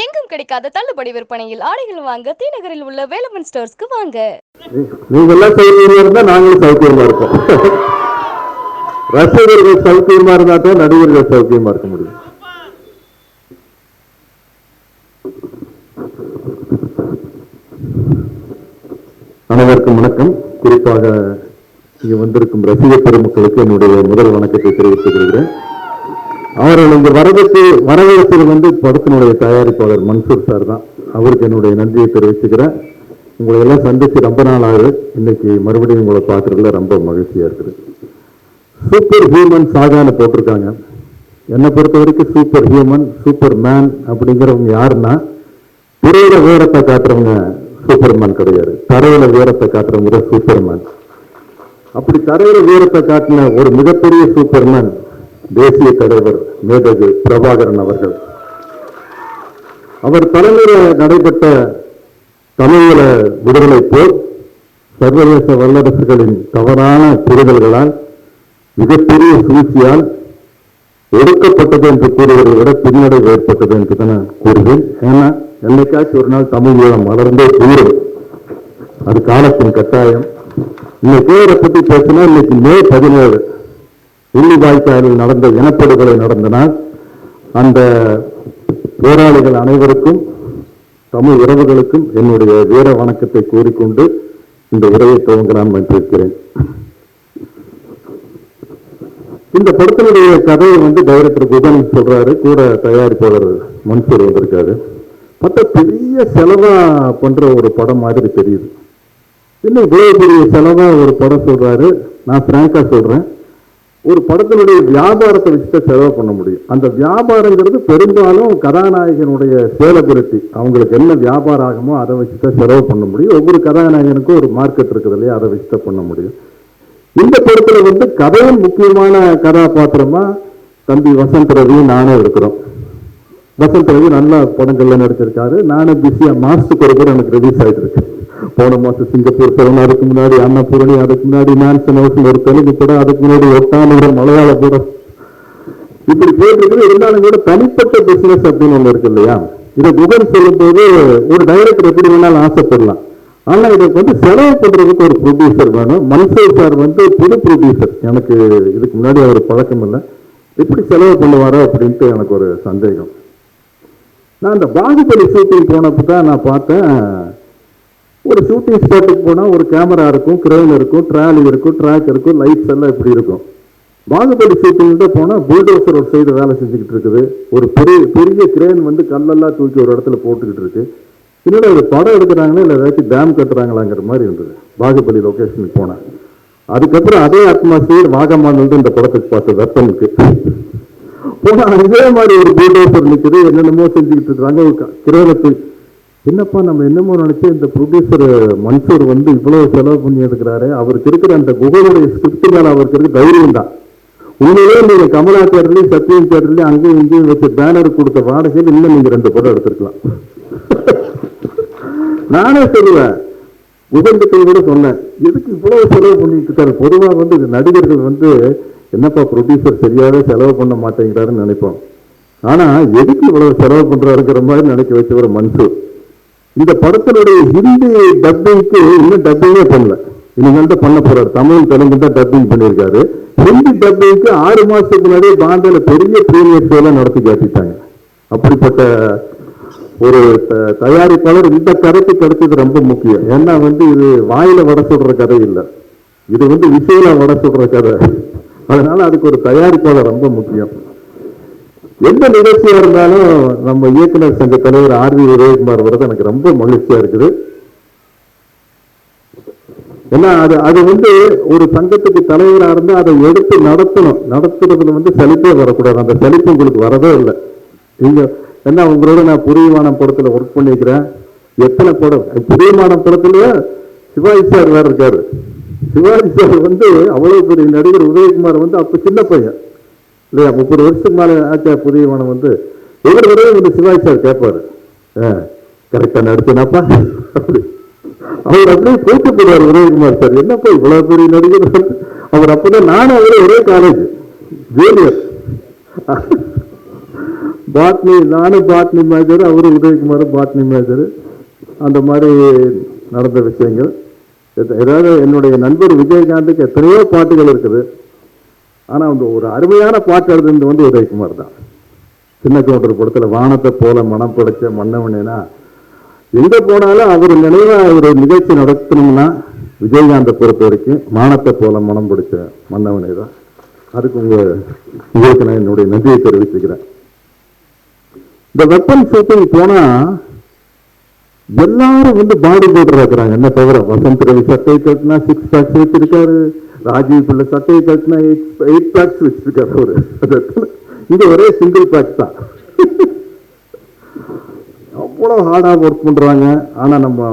எங்கும் கிடைக்காத தள்ளுபடி விற்பனையில் ஆடைகள் வாங்க தி நகரில் உள்ள வேலமன் ஸ்டோர்ஸ்க்கு வாங்க. நீங்க எல்லாம் சௌகரியமா இருந்தா நாங்களும் சௌகரியமா இருக்கோம். ரசிகர்கள் சௌகரியமா இருந்தா தான் நடிகர்கள் சௌகரியமா இருக்க முடியும். அனைவருக்கும் வணக்கம். குறிப்பாக இங்கே வந்திருக்கும் ரசிக பெருமக்களுக்கு என்னுடைய முதல் வணக்கத்தை தெரிவித்துக் கொள்கிறேன். அவர்கள் இந்த வரவேற்று வரவேற்பது வந்து படத்தினுடைய தயாரிப்பாளர் மன்சூர் சார் தான். அவருக்கு என்னுடைய நன்றியை தெரிவிச்சுக்கிறேன். உங்களை எல்லாம் சந்திச்சு ரொம்ப நாள் ஆகுது. இன்னைக்கு மறுபடியும் உங்களை பார்க்கறதுல ரொம்ப மகிழ்ச்சியா இருக்குது. சூப்பர் ஹியூமன் சாகான்னு போட்டிருக்காங்க. என்னை பொறுத்த வரைக்கும் சூப்பர் ஹியூமன் சூப்பர் மேன் அப்படிங்கிறவங்க யாருன்னா திரையில வீரத்தை காட்டுறவங்க சூப்பர்மேன் கிடையாது. தரையில வீரத்தை காட்டுறவங்க சூப்பர்மேன் அப்படி தரையில வீரத்தை காட்டின ஒரு மிகப்பெரிய சூப்பர்மேன் தேசிய தலைவர் மேதகு பிரபாகரன் அவர்கள். அவர் தலைமையில் நடைபெற்ற தமிழீழ விடுதலை போர் சர்வதேச வல்லரசுகளின் தவறான புரிதல்களால் மிகப்பெரிய சூழ்ச்சியால் ஒடுக்கப்பட்டது என்று கூறுவதை விட பின்னடைவு ஏற்பட்டது என்று தான் கூறுவேன். ஏன்னா என்னைக்காச்சும் ஒரு நாள் தமிழ் ஈழம் மலர்ந்தே தீரும் அது காலத்தின் கட்டாயம். இன்னைக்கு பேரை பத்தி பேசினா இன்னைக்கு மே பதினேழு. உள்ளி வாய்க்காலில் நடந்த இனப்படுகொலை நடந்தனால் அந்த போராளிகள் அனைவருக்கும் தமிழ் உறவுகளுக்கும் என்னுடைய வீர வணக்கத்தை கூறிக்கொண்டு இந்த உரையை துவங்கலாம் வந்திருக்கிறேன் இந்த படத்தினுடைய கதையை வந்து டைரக்டர் குதன் சொல்றாரு கூட தயாரிப்பாளர் மன்சூர் வந்திருக்காரு. பார்த்தா பெரிய செலவா பண்ற ஒரு படம் மாதிரி தெரியுது. இன்னும் இவ்வளவு பெரிய செலவா ஒரு படம் சொல்றாரு? நான் பிராங்கா சொல்றேன். ஒரு படத்தினுடைய வியாபாரத்தை வச்சுட்டு செலவு பண்ண முடியும். அந்த வியாபாரங்கிறது பெரும்பாலும் கதாநாயகனுடைய சேலபிலிட்டி அவங்களுக்கு என்ன வியாபாரம் ஆகுமோ அதை வச்சுட்டு செலவு பண்ண முடியும். ஒவ்வொரு கதாநாயகனுக்கும் ஒரு மார்க்கெட் இருக்குது இல்லையா அதை வச்சுட்டு பண்ண முடியும். இந்த படத்தில் வந்து கதையும் முக்கியமான கதாபாத்திரமா தம்பி வசந்த் ரவி நானே இருக்கிறோம். வசந்த் ரவி நல்ல படங்கள்ல நடிச்சிருக்காரு. நானும் பிஸியா மாசத்துக்கு ஒரு கூட எனக்கு ரிலீஸ் ஆயிட்டு இருக்கேன் போன மாசம் சிங்கப்பூர் படம் அதுக்கு முன்னாடி அன்னபூரணி அதுக்கு முன்னாடி மேன்சன் ஹவுஸ் ஒரு தெலுங்கு படம் அதுக்கு முன்னாடி ஒட்டான மலையாள படம். இப்படி போயிட்டு இருந்தாலும் கூட தனிப்பட்ட பிசினஸ் அப்படின்னு ஒண்ணு இருக்கு இல்லையா? இதை குகன் சொல்லும்போது ஒரு டைரக்டர் எப்படி வேணாலும் ஆசைப்படலாம். ஆனா இதுக்கு வந்து செலவு பண்றதுக்கு ஒரு ப்ரொடியூசர் வேணும். மன்சூர் சார் வந்து புது ப்ரொடியூசர் எனக்கு இதுக்கு முன்னாடி அவர் பழக்கம் இல்லை. எப்படி செலவு பண்ணுவாரோ அப்படின்ட்டு எனக்கு ஒரு சந்தேகம். நான் இந்த பாகுபலி ஷூட்டிங் போனப்போ தான் நான் பார்த்தேன். ஒரு ஷூட்டிங் ஸ்பாட்டுக்கு போனால் ஒரு கேமரா இருக்கும் கிரெயின் இருக்கும் ட்ராலி இருக்கும் ட்ராக் இருக்கும் லைட்ஸ் எல்லாம் இப்படி இருக்கும். பாகுபலி ஷூட்டிங்கிட்ட போனால் புல்டோசர் ஒரு சைடு வேலை செஞ்சுக்கிட்டு இருக்குது. ஒரு பெரிய பெரிய கிரெயின் வந்து கல்லெல்லாம் தூக்கி ஒரு இடத்துல போட்டுக்கிட்டு இருக்கு. இல்லை ஒரு படம் எடுக்கிறாங்களா இல்லை ஏதாச்சும் டேம் கட்டுறாங்களாங்கிற மாதிரி இருந்தது பாகுபலி லொக்கேஷனுக்கு போனேன் அதுக்கப்புறம் அதே அட்மாஸ்பியர் வாகமான் இந்த படத்துக்கு பார்த்த வெப்பனுக்கு. போனால் இதே மாதிரி ஒரு புல்டோசர் நிற்குது என்னென்னமோ செஞ்சுக்கிட்டு இருக்கிறாங்க கிரேனத்தை என்னப்பா நம்ம என்னமோ நினைச்சு இந்த ப்ரொடியூசர் மன்சூர் வந்து இவ்வளவு செலவு பண்ணி எடுக்கிறாரு அவருக்கு இருக்கிற அந்த குகையுடைய ஸ்கிரிப்ட் மேல அவருக்கு இருக்க தைரியம் தான். உண்மையிலே நீங்க கமலா தேட்டர்லயும் சத்யம் தேட்டர்லயும் அங்கேயும் இங்கேயும் வச்சு பேனர் கொடுத்த வாடகையில் இன்னும் நீங்க ரெண்டு படம் எடுத்திருக்கலாம். நானே சொல்லுவேன் உபந்தத்தை கூட சொன்னேன் எதுக்கு இவ்வளவு செலவு பண்ணிட்டு இருக்காரு? பொதுவா வந்து இந்த நடிகர்கள் வந்து என்னப்பா ப்ரொடியூசர் சரியாகவே செலவு பண்ண மாட்டேங்கிறாருன்னு நினைப்போம். ஆனா எதுக்கு இவ்வளவு செலவு பண்றாருங்கிற மாதிரி நினைக்க வச்சவர் மன்சூர். இந்த படத்தினுடைய ஹிந்தி டப்பிங்க்கு இன்னும் டப்பிங்கே பண்ணல. இனிமேல் தான் பண்ண போறாரு. தமிழ் தெலுங்கு தான் டப்பிங் பண்ணியிருக்காரு. ஹிந்தி டப்பிங்க்கு ஆறு மாசத்துக்கு முன்னாடியே பாம்பேல பெரிய பிரீமியர் ஷோலாம் நடத்தி காட்டிட்டாங்க. அப்படிப்பட்ட ஒரு த- தயாரிப்பாளர் இந்த கதைக்கு கிடைச்சது ரொம்ப முக்கியம். ஏன்னா வந்து இது வாயில வடை சுடுற கதை இல்லை. இது வந்து விஷயில வடை சுடுற கதை. அதனால அதுக்கு ஒரு தயாரிப்பாளர் ரொம்ப முக்கியம். எந்த நிகழ்ச்சியாக இருந்தாலும் நம்ம இயக்குனர் சங்க தலைவர் ஆர் வி உதயகுமார் வரது எனக்கு ரொம்ப மகிழ்ச்சியா இருக்குது. ஏன்னா அது அது வந்து ஒரு சங்கத்துக்கு தலைவராக இருந்து அதை எடுத்து நடத்தணும். நடத்துறதுல வந்து சலிப்பே வரக்கூடாது. அந்த சலிப்பு உங்களுக்கு வரவே இல்லை. நீங்கள் ஏன்னா உங்களோட நான் புரியமானம் படத்துல ஒர்க் பண்ணிக்கிறேன். எத்தனை படம்? புரியமானம் படத்துல சிவாஜி சார் வேற இருக்காரு. சிவாஜி சார் வந்து அவ்வளவு பெரிய நடிகர் உதயகுமார் வந்து அப்போ சின்ன பையன். இல்லையா முப்பது வருஷத்துக்கு மேலே ஆச்சா புதியவனம் வந்து? ஒவ்வொரு தடவையும் வந்து சிவாஜி சார் கேட்பாரு கரெக்டாக நடத்தினாப்பா அப்படி. அவர் அப்படியே போயிட்டு போடுவார் உதயகுமார் சார். என்னப்பா இவ்வளோ பெரிய நடிகர் அவர்? அப்போதான் நானும் அவரே ஒரே காலேஜ் ஜூனியர் பாட்னி நானும் பாட்னி மேஜர் அவரு உதயகுமார் பாட்னி மேஜர் அந்த மாதிரி நடந்த விஷயங்கள். ஏதாவது என்னுடைய நண்பர் விஜயகாந்துக்கு எத்தனையோ பாட்டுகள் இருக்குது. ஆனா அந்த ஒரு அருமையான பாட்டு எழுதுனது வந்து உதயகுமார் தான். சின்ன கவுண்டர் படத்துல வானத்தை போல மனம் படைச்ச மன்னவனேனா எங்க போனாலும் அவர் நினைவாக ஒரு நிகழ்ச்சி நடத்தணும்னா விஜயகாந்தை பொறுத்த வரைக்கும் வானத்தை போல மனம் பிடிச்ச மன்னவனே தான். அதுக்கு உங்க உங்களுக்கு நான் என்னுடைய நன்றியை தெரிவிச்சுக்கிறேன். இந்த வெப்பன் ஷூட்டிங் போனா எல்லாரும் வந்து பாடி போட்டு இருக்கிறாங்க என்ன தவிர வசந்த் ரவி சட்டை கட்டினா சிக்ஸ் பேக்ஸ் வச்சிருக்காரு. ராஜீவ் பிள்ளை சட்டையை கட்டினா எயிட் எயிட் பேக்ஸ் வச்சிருக்காரு அவரு. அது எத்தனை? ஒரே சிங்கிள் பேக் தான். அவ்வளோ ஹார்டாக ஒர்க் பண்ணுறாங்க ஆனால் நம்ம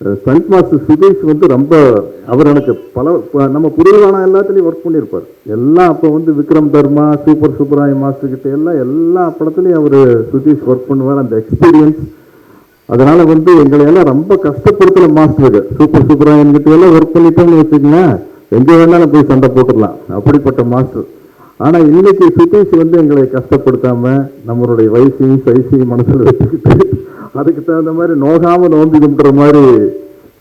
ஸ்டண்ட் மாஸ்டர் சுதீஷ் வந்து ரொம்ப அவர் எனக்கு பல நம்ம புரியலான எல்லாத்துலேயும் ஒர்க் பண்ணியிருப்பார் எல்லாம் அப்போ வந்து விக்ரம் தர்மா சூப்பர் சூப்பராய மாஸ்டர் கிட்ட எல்லாம் எல்லா படத்துலையும் அவர் சுதீஷ் ஒர்க் பண்ணுவார். அந்த எக்ஸ்பீரியன்ஸ் அதனால் வந்து எங்களை எல்லாம் ரொம்ப கஷ்டப்படுத்தல மாஸ்டர் சூப்பர் சூப்பராயன் கிட்ட எல்லாம் ஒர்க் பண்ணிட்டோம்னு வச்சுக்கோங்களேன். எங்கே வேணாலும் போய் சண்டை போட்டுடலாம் அப்படிப்பட்ட மாஸ்டர். ஆனால் இன்னைக்கு சிட்டிஸ் வந்து எங்களை கஷ்டப்படுத்தாமல் நம்மளுடைய வயசையும் சைஸையும் மனசில் வச்சுக்கிட்டு அதுக்கு தகுந்த மாதிரி நோகாமல் நோம்பி கும்பிட்ற மாதிரி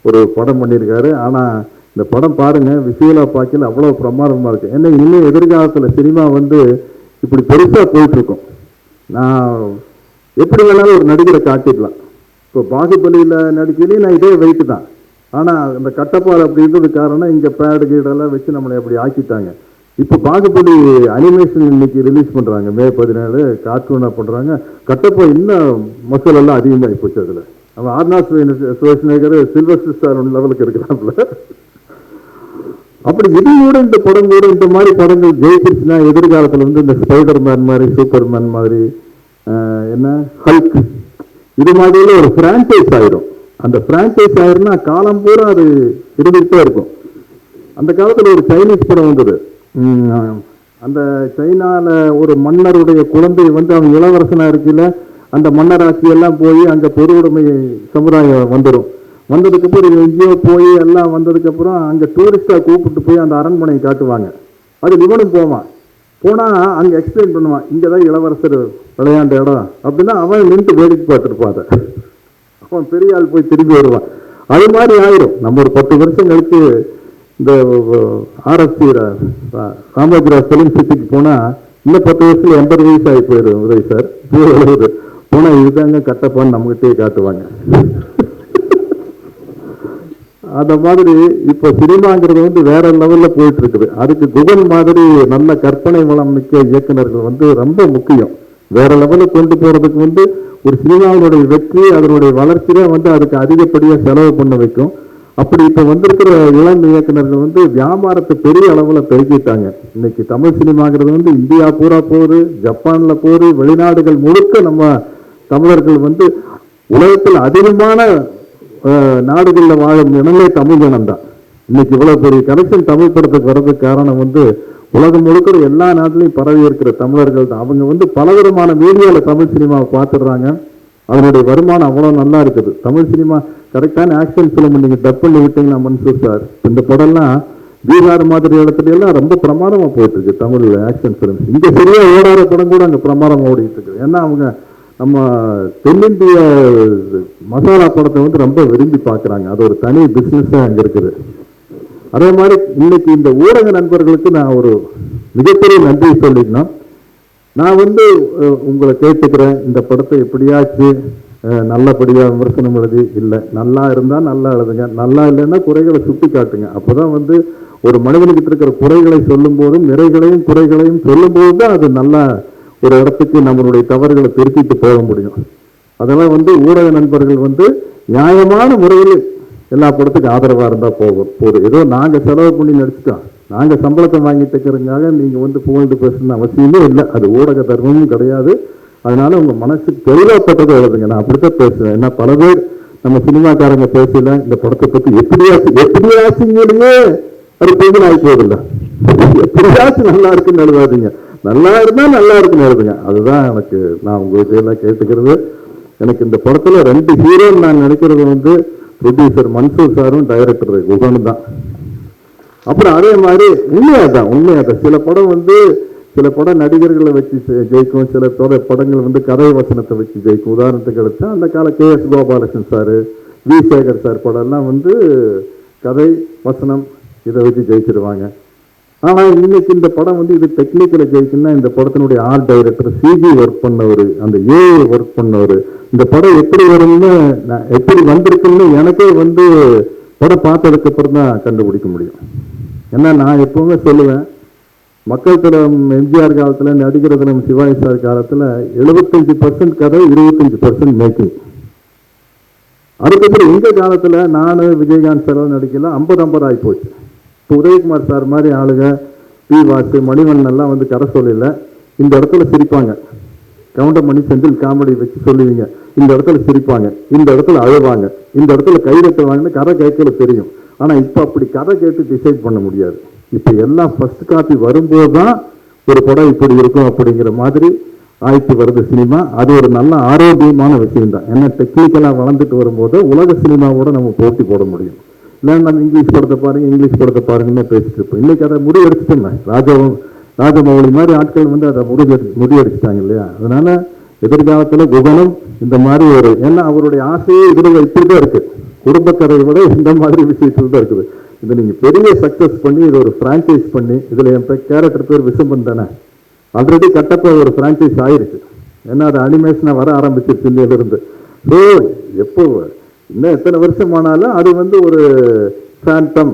ஒரு படம் பண்ணியிருக்காரு. ஆனால் இந்த படம் பாருங்கள் விஷுவலா பார்க்கல அவ்வளோ பிரமாதமாக இருக்குது ஏன்னா இன்னும் எதிர்காலத்தில் சினிமா வந்து இப்படி பெருசாக போயிட்டுருக்கோம். நான் எப்படி வேணாலும் ஒரு நடிகரை காட்டிடலாம். இப்போ பாகுபலியில் நடிக்கையிலேயே நான் இதே வெயிட்டு தான். ஆனால் அந்த கட்டப்பாடு அப்படின்றது காரணம் இங்கே பேடு கீடெல்லாம் வச்சு நம்மளை அப்படி ஆக்கிட்டாங்க. இப்போ பாகுபலி அனிமேஷன் இன்னைக்கு ரிலீஸ் பண்ணுறாங்க மே பதினேழு கார்ட்டூனாக பண்ணுறாங்க கட்டப்பா இன்னும் மசூல் எல்லாம் அதிகமாகி போச்சு அதில். அவன் ஆர்னாஸ் சுவர்ஷ்நேகர் சில்வர் ஸ்டார் லெவலுக்கு இருக்கிறாப்புல. அப்படி இது கூட இந்த படம் கூட இந்த மாதிரி படங்கள் ஜெயிச்சிருச்சுன்னா எதிர்காலத்தில் வந்து இந்த ஸ்பைடர் மேன் மாதிரி சூப்பர் மேன் மாதிரி என்ன? ஹல்க் இது மாதிரில ஒரு ஃப்ரான்ச்சைஸ் ஆகிடும் அந்த பிரான்ச்சைஸ் ஆயிரும்னா காலம் பூரா அது இருந்துகிட்டே இருக்கும். அந்த காலத்துல ஒரு சைனீஸ் படம் வந்தது. அந்த சைனால ஒரு மன்னருடைய குழந்தை வந்து அவன் இளவரசனா இருக்கையில அந்த மன்னராட்சி எல்லாம் போய் அங்க பொதுவுடைமை சமுதாயம் வந்துடும் வந்ததுக்கு அப்புறம் இவன் எங்கேயோ போய் எல்லாம் வந்ததுக்கு அப்புறம் அங்க டூரிஸ்டா கூப்பிட்டு போய் அந்த அரண்மனையை காட்டுவாங்க. அது இவனும் போவான். போனா அங்க எக்ஸ்பிளைன் பண்ணுவான் இங்கதான் இளவரசர் விளையாண்ட இடம் அப்படின்னா அவன் நின்று வேடிக்கை பார்த்துருப்பான் அதை அவன் பெரிய ஆள் போய் திரும்பி வருவான். அது மாதிரி ஆயிரும். நம்ம ஒரு பத்து வருஷம் கழித்து இந்த ஆர்எஸ்சி ராமோஜிராவ் பிலிம் சிட்டிக்கு போனா இன்னும் பத்து வருஷத்துல எண்பது வயசு ஆகி போயிடும் உதவி சார். எழுபது போனால் இதுதாங்க கட்டப்பான்னு நம்மகிட்டே காட்டுவாங்க. அந்த மாதிரி இப்போ சினிமாங்கிறது வந்து வேற லெவல்ல போயிட்டு இருக்குது அதுக்கு குகன் மாதிரி நல்ல கற்பனை வளம் மிக்க இயக்குனர்கள் வந்து ரொம்ப முக்கியம். வேற லெவலில் கொண்டு போறதுக்கு வந்து ஒரு சினிமாவினுடைய வெற்றி அதனுடைய வளர்ச்சியே வந்து அதுக்கு அதிகப்படியாக செலவு பண்ண வைக்கும். அப்படி இப்போ வந்திருக்கிற இளம் இயக்குனர்கள் வந்து வியாபாரத்தை பெரிய அளவில் பெருக்கிட்டாங்க. இன்னைக்கு தமிழ் சினிமாங்கிறது வந்து இந்தியா பூரா போகுது ஜப்பானில் போகுது வெளிநாடுகள் முழுக்க நம்ம தமிழர்கள் வந்து உலகத்தில் அதிகமான நாடுகளில் வாழும் இனமே தமிழ் இனம் தான் இன்னைக்கு இவ்வளோ பெரிய கனெக்ஷன் தமிழ் படத்துக்கு வர்றதுக்கு காரணம் வந்து உலகம் முழுக்க எல்லா நாட்டிலையும் பரவி இருக்கிற தமிழர்கள் தான் அவங்க வந்து பலவிதமான வீடியோவில் தமிழ் சினிமாவை பார்த்துடுறாங்க. அதனுடைய வருமானம் அவ்வளோ நல்லா இருக்குது. தமிழ் சினிமா கரெக்டான ஆக்ஷன் ஃபிலிம் நீங்கள் டப் பண்ணி விட்டீங்கன்னா மனசு சார் இந்த படம்லாம் பீகார் மாதிரி இடத்துல எல்லாம் ரொம்ப பிரமாதமாக போயிட்டு இருக்கு தமிழ் ஆக்ஷன் ஃபிலிம் இங்க சரியா ஓடாத படம் கூட அங்கே பிரமாதமாக ஓடிட்டு இருக்கு ஏன்னா அவங்க நம்ம தென்னிந்திய மசாலா படத்தை வந்து ரொம்ப விரும்பி பார்க்குறாங்க. அது ஒரு தனி பிஸ்னஸ்ஸாக அங்கே இருக்குது. அதே மாதிரி இன்னைக்கு இந்த ஊடக நண்பர்களுக்கு நான் ஒரு மிகப்பெரிய நன்றி சொல்லிக்கணும். நான் வந்து உங்களை கேட்டுக்கிறேன். இந்த படத்தை எப்படியாச்சு நல்லபடியாக விமர்சனம் எழுதி இல்லை நல்லா இருந்தால் நல்லா எழுதுங்க. நல்லா இல்லைன்னா குறைகளை சுட்டி காட்டுங்க. அப்பதான் வந்து ஒரு மனிதனுக்கிட்ட இருக்கிற குறைகளை சொல்லும் போதும் நிறைகளையும் குறைகளையும் சொல்லும்போது தான் அது நல்லா ஒரு இடத்துக்கு நம்மளுடைய தவறுகளை திருத்திட்டு போக முடியும். அதெல்லாம் வந்து ஊடக நண்பர்கள் வந்து நியாயமான முறையில் எல்லா படத்துக்கும் ஆதரவாக இருந்தால் போகும். போதும். ஏதோ நாங்கள் செலவு பண்ணி நடிச்சிட்டோம். நாங்கள் சம்பளத்தை வாங்கிட்டு நீங்கள் வந்து புகழ்ந்து பேசணும்னு அவசியமே இல்லை. அது ஊடக தர்மமும் கிடையாது. அதனால உங்கள் மனசுக்கு தெளிவாப்பட்டதை எழுதுங்க. நான் அப்படித்தான் பேசுவேன். ஏன்னா பல பேர் நம்ம சினிமாக்காரங்க பேசல. இந்த படத்தை பற்றி எப்படியாச்சும் எப்படியாச்சுங்களே அது பெண்கள் ஆகி போதில்லை எப்படியாச்சும் நல்லா இருக்குன்னு எழுதாதீங்க. நல்லா இருந்தால் நல்லா இருக்குன்னு எழுதுங்க. அதுதான் எனக்கு நான் உங்கள் எல்லாம் கேட்டுக்கிறது. எனக்கு இந்த படத்தில் ரெண்டு ஹீரோன்னு நான் நினைக்கிறது வந்து ப்ரொடியூசர் மன்சூர் சாரும் டைரக்டர் குகனும் தான். அப்புறம் அதே மாதிரி உண்மையாதான் உண்மையாதான். சில படம் வந்து சில பட நடிகர்களை வச்சு ஜெயிக்கும் சில தொட படங்கள் வந்து கதை வசனத்தை வச்சு ஜெயிக்கும். உதாரணத்துக்கு எடுத்தா அந்த கால K S Gopalakrishnan sir V Sekar sir படம்லாம் வந்து கதை வசனம் இதை வச்சு ஜெயிச்சிருவாங்க. ஆனால் இன்னைக்கு இந்த படம் வந்து இது டெக்னிக்கலை ஜெயிக்குன்னா இந்த படத்தினுடைய ஆர்ட் டைரக்டர் சிஜி ஒர்க் பண்ணவர் அந்த ஏஐ ஒர்க் பண்ணவர் இந்த படம் எப்படி வரும்னு நான் எப்படி வந்திருக்குன்னு எனக்கே வந்து படம் பார்த்ததுக்கு அப்புறம் தான் கண்டுபிடிக்க முடியும். ஏன்னா நான் எப்பவுமே சொல்லுவேன் மக்கள் திலம் எம்ஜிஆர் காலத்தில் நடிகர் தினம் சிவாஜி சார் காலத்தில் எழுபத்தஞ்சு பர்சன்ட் கதை இருபத்தஞ்சு பர்சன்ட் மேக்கிங் அதுக்கப்புறம் எங்கள் காலத்தில் நானு விஜயகாந்த் சார் நடிக்கல ஐம்பது ஐம்பது ஆகி போச்சு. இப்போ உதயகுமார் சார் மாதிரி ஆளுங்க பி வாசு மணிவண்ணன் எல்லாம் வந்து கரை சொல்லல இந்த இடத்துல சிரிப்பாங்க. கவுண்டமணி செந்தில் காமெடி வச்சு சொல்லுவீங்க. இந்த இடத்துல சிரிப்பாங்க இந்த இடத்துல அழுவாங்க இந்த இடத்துல கைதட்டுவாங்கன்னு கதை கேட்கல தெரியும். ஆனால் இப்போ அப்படி கதை கேட்டு டிசைட் பண்ண முடியாது. இப்போ எல்லாம் ஃபர்ஸ்ட் காப்பி வரும்போது தான் ஒரு படம் இப்படி இருக்கும் அப்படிங்கிற மாதிரி ஆயிட்டு வருது சினிமா. அது ஒரு நல்ல ஆரோக்கியமான விஷயம் தான் ஏன்னா டெக்னிக்கலாக வளர்ந்துட்டு வரும்போது உலக சினிமாவோட நம்ம போட்டி போட முடியும். இல்லை நம்ம இங்கிலீஷ் படத்தை பாருங்க இங்கிலீஷ் படத்தை பாருங்கன்னு பேசிட்டு இருப்போம். இன்னைக்கு அதை முடிவெடுத்துட்டோமே. ராஜாவும் ராஜமௌழி மாதிரி ஆட்கள் வந்து அதை முடிவெடு முடிவெடுத்துட்டாங்க இல்லையா? அதனால எதிர்காலத்தில் குகனம் இந்த மாதிரி ஒரு ஏன்னா அவருடைய ஆசையே இதில் இப்படி தான் இருக்கு. குடும்பக்கதை விட இந்த மாதிரி விஷயத்தில் தான் இருக்குது. இதை நீங்கள் பெரிய சக்சஸ் பண்ணி இதை ஒரு ஃப்ரான்ச்சைஸ் பண்ணி இதில் என் பேர் கேரக்டர் பேர் விசம்பன் தானே? ஆல்ரெடி கட்டப்ப ஒரு ஃப்ரான்ச்சைஸ் ஆயிருக்கு. ஏன்னா அது அனிமேஷனாக வர ஆரம்பிச்சிருச்சு இருந்து ஸோ எப்போ இன்னும் எத்தனை வருஷம் ஆனாலும் அது வந்து ஒரு ஃபேண்டம்